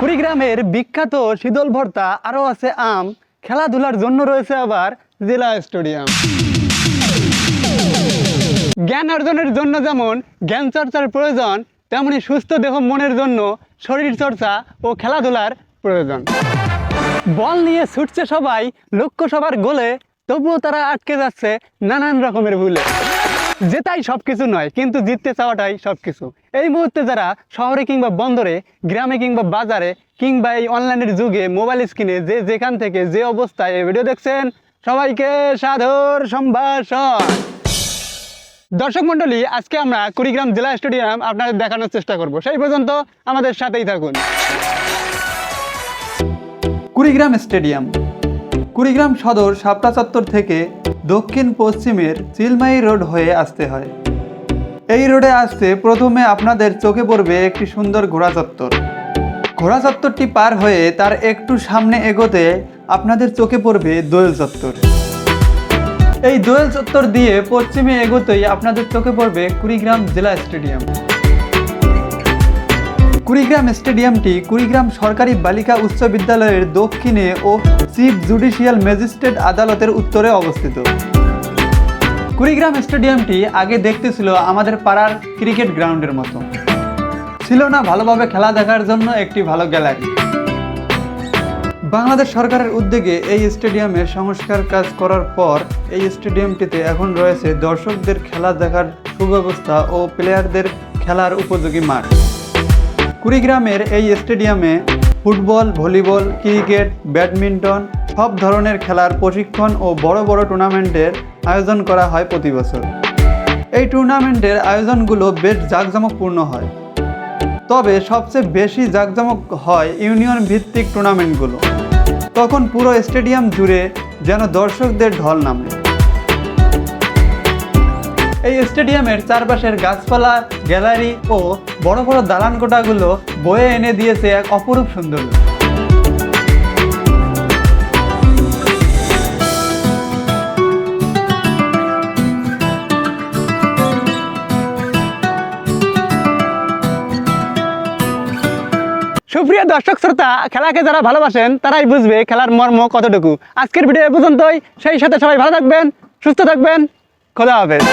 কুড়িগ্রামের বিখ্যাত শীতল ভর্তা, আরও আছে আম। খেলাধুলার জন্য রয়েছে আবার জেলা স্টেডিয়াম। জ্ঞান অর্জনের জন্য যেমন জ্ঞান চর্চার প্রয়োজন, তেমনি সুস্থ দেহ মনের জন্য শরীর চর্চা ও খেলাধুলার প্রয়োজন। বল নিয়ে ছুটছে সবাই লক্ষ্য সবার গোলে, তবুও তারা আটকে যাচ্ছে নানান রকমের ভুলে। জেতাই সব কিছু নয়, কিন্তু জিততে চাওয়াটাই সব কিছু এই মুহূর্তে যারা শহরে কিংবা বন্দরে, গ্রামে কিংবা বাজারে, কিংবা এই অনলাইনের যুগে মোবাইল স্ক্রিনে যে যেখান থেকে যে অবস্থায় ভিডিও দেখছেন, সবাইকে সাদর সম্ভাষণ। দর্শক মণ্ডলী, আজকে আমরা কুড়িগ্রাম জেলা স্টেডিয়াম আপনাদের দেখানোর চেষ্টা করব। সেই পর্যন্ত আমাদের সাথেই থাকুন। কুড়িগ্রাম স্টেডিয়াম। কুড়িগ্রাম সদর সাপটা চত্বর থেকে দক্ষিণ পশ্চিমের চিলমাই রোড হয়ে আসতে হয়। এই রোডে আসতে প্রথমে আপনাদের চোখে পড়বে একটি সুন্দর ঘোড়া চত্বর। ঘোড়া চত্বরটি পার হয়ে তার একটু সামনে এগোতে আপনাদের চোখে পড়বে দোয়েল চত্বর। এই দোয়েল চত্বর দিয়ে পশ্চিমে এগোতেই আপনাদের চোখে পড়বে কুড়িগ্রাম জেলা স্টেডিয়াম। কুড়িগ্রাম স্টেডিয়ামটি কুড়িগ্রাম সরকারি বালিকা উচ্চ বিদ্যালয়ের দক্ষিণে ও চিফ জুডিশিয়াল ম্যাজিস্ট্রেট আদালতের উত্তরে অবস্থিত। কুড়িগ্রাম স্টেডিয়ামটি আগে দেখতে ছিল আমাদের পাড়ার ক্রিকেট গ্রাউন্ডের মতো। ছিল না ভালোভাবে খেলা দেখার জন্য একটি ভালো গ্যালারি। বাংলাদেশ সরকারের উদ্যোগে এই স্টেডিয়ামে সংস্কার কাজ করার পর এই স্টেডিয়ামটিতে এখন রয়েছে দর্শকদের খেলা দেখার সুব্যবস্থা ও প্লেয়ারদের খেলার উপযোগী মাঠ। কুড়িগ্রামের এই স্টেডিয়ামে ফুটবল, ভলিবল, ক্রিকেট, ব্যাডমিন্টন সব ধরনের খেলার প্রশিক্ষণ ও বড় বড় টুর্নামেন্টের আয়োজন করা হয় প্রতি বছর। এই টুর্নামেন্টের আয়োজনগুলো বেশ জাঁকজমকপূর্ণ হয়। তবে সবচেয়ে বেশি জাঁকজমক হয় ইউনিয়ন ভিত্তিক টুর্নামেন্টগুলো। তখন পুরো স্টেডিয়াম জুড়ে যেন দর্শকদের ঢল নামে। এই স্টেডিয়ামের চারপাশের গাছপালা, গ্যালারি ও বড় বড় দালান কোটাগুলো বয়ে এনে দিয়েছে এক অপরূপ সৌন্দর্য। সুপ্রিয় দর্শক শ্রোতা, খেলাকে যারা ভালোবাসেন, তারাই বুঝবে খেলার মর্ম কতটুকু। আজকের ভিডিও পর্যন্তই। সেই সাথে সবাই ভালো থাকবেন, সুস্থ থাকবেন। খোদা হাফেজ।